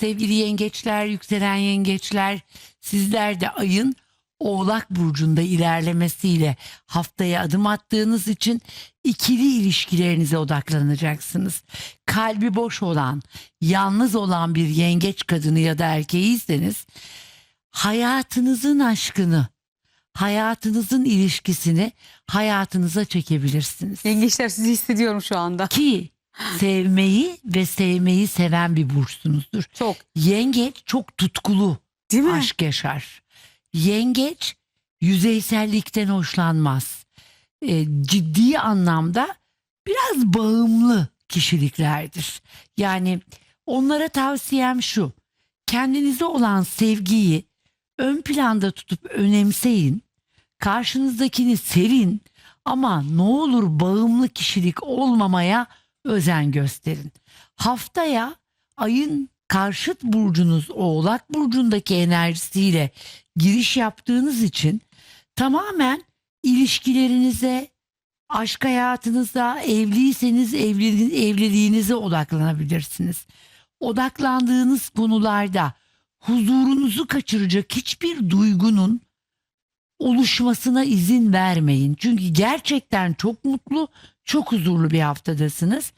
Sevgili yengeçler, yükselen yengeçler, sizler de ayın Oğlak burcunda ilerlemesiyle haftaya adım attığınız için ikili ilişkilerinize odaklanacaksınız. Kalbi boş olan, yalnız olan bir yengeç kadını ya da erkeğiyseniz hayatınızın aşkını, hayatınızın ilişkisini hayatınıza çekebilirsiniz. Yengeçler sizi hissediyorum şu anda. Ki sevmeyi ve sevmeyi seven bir burçsunuzdur. Çok. Yengeç çok tutkulu Değil mi? aşk yaşar. Yengeç yüzeysellikten hoşlanmaz. E, ciddi anlamda biraz bağımlı kişiliklerdir. Yani onlara tavsiyem şu. Kendinize olan sevgiyi ön planda tutup önemseyin. Karşınızdakini sevin ama ne olur bağımlı kişilik olmamaya özen gösterin. Haftaya ayın karşıt burcunuz Oğlak burcundaki enerjisiyle giriş yaptığınız için tamamen ilişkilerinize, aşk hayatınıza, evliyseniz evli, evliliğinize odaklanabilirsiniz. Odaklandığınız konularda huzurunuzu kaçıracak hiçbir duygunun oluşmasına izin vermeyin. Çünkü gerçekten çok mutlu, çok huzurlu bir haftadasınız.